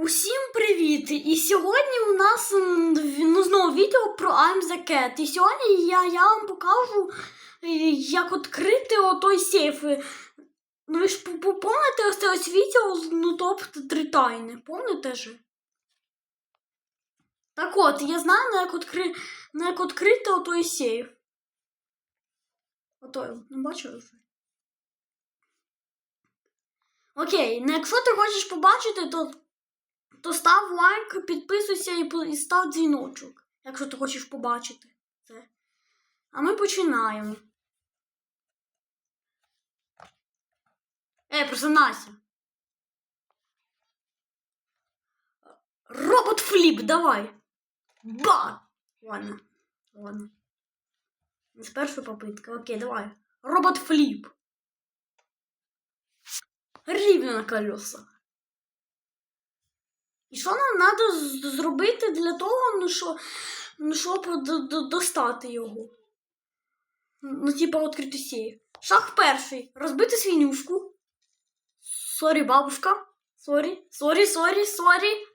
Усім привіт! І сьогодні у нас ну, знову відео про I'm the Cat. І сьогодні я, я вам покажу, е, як відкрити отой сейф. Ну ви ж помните ось це ось відео ну, топ 3 тайни? Помните же? Так от, я знаю, на як, відкри... як відкрити отой сейф. Отой, не бачив вже? Окей, ну якщо ти хочеш побачити, то то став лайк, підписуйся і, став дзвіночок, якщо ти хочеш побачити це. А ми починаємо. Ей, просинайся. Робот фліп, давай. Ба! Ладно, ладно. З першої попитки. Окей, давай. Робот фліп. Рівно на колесах. І що нам треба зробити для того, ну, що, ну, щоб достати його? Ну, типа, відкрити сейф. Шаг перший. Розбити свинюшку. Сорі, бабушка. Сорі, сорі, сорі, сорі.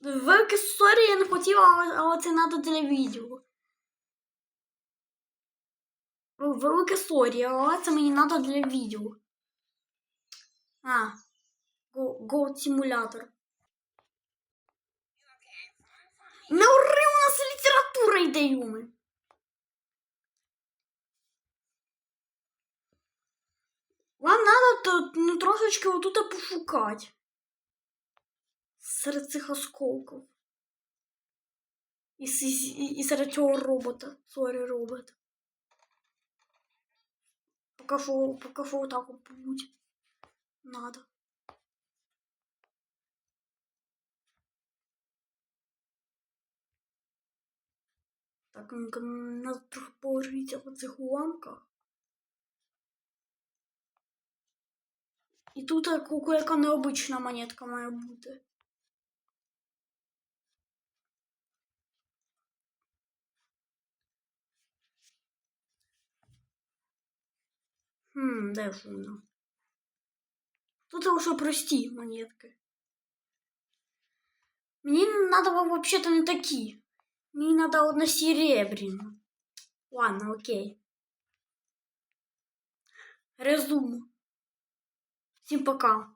Велике сорі я не хотіла, але, це треба для відео. Велике сорі, але це мені треба для відео. А, Go, Go Не ури, у нас література йде, Юми. Вам то, ну, трошечки отут пошукати. Серед цих осколків. І, і, і серед цього робота. Сорі, робот. Поки що, поки що отак от побудь. Надо. Так, ну-ка, надо трохи положитися по цих уламках. І тут яка яка необична монетка має бути. Хм, де ж воно? Тут вже прості монетки. Мені надо вообще-то не такі. Мені надо одна серебряна. Ладно, окей. Резум. Всім пока.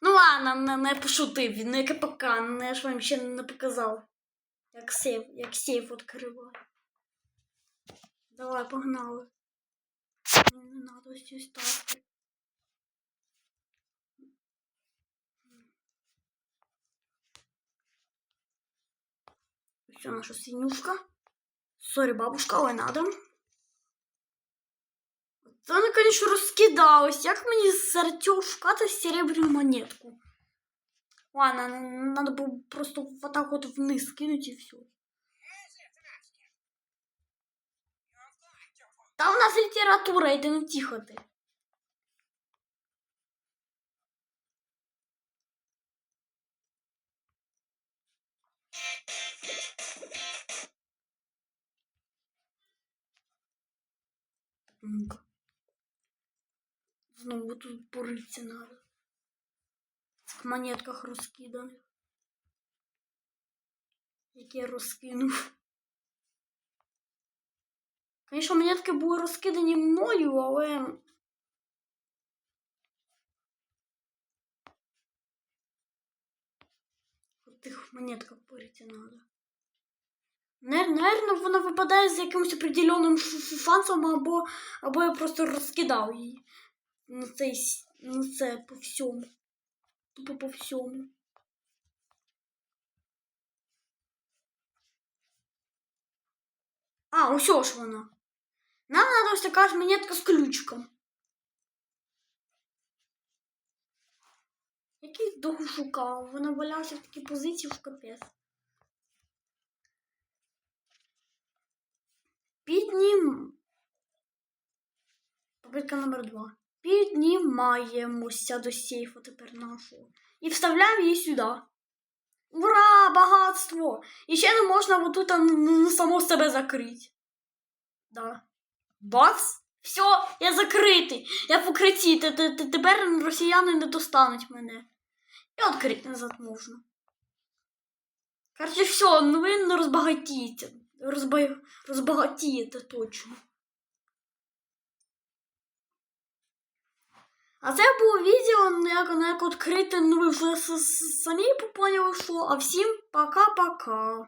Ну ладно, не, не пошутив, не пока, не ж вам ще не показав. Як сейф, як сейф відкриваю. Давай, погнали. Не надо ці ставки. Все, наша свинюшка. Сорі, бабушка, але надо. Це вона, конечно, розкидалась. Як мені серед цього шукати серебряну монетку? Ладно, н- надо було просто вот так вот вниз кинуть і все. Та у нас література, йди ну тихо ти. Ну-ка. Знову тут порыться надо. В монетках розкиданих. Які я розкинув. Звісно, монетки були розкидані мною, але. В тих монетках порити надо. Наверно, вона випадає з якимось определенним шансом, або, або я просто розкидав її на цей, с- на це по всьому. Тупо по всьому. А, ось ж вона. Нам надо ось така ж монетка з ключиком. Який довго шукав, вона валялася в такій позиції в капець. Піднім. Попитка номер два. Піднімаємося до сейфу тепер нашого. І вставляємо її сюди. Ура! Багатство! І ще не можна отут ну, само себе закрити. Да. Бац! Все, я закритий. Я в укритті. Т- Тепер росіяни не достануть мене. І відкрити назад можна. Короче, все, ну ви не розбагатієте. Розба... Розбагатієте точно. А це було відео, як, як відкрити, ну ви вже самі поняли, що. А всім пока-пока.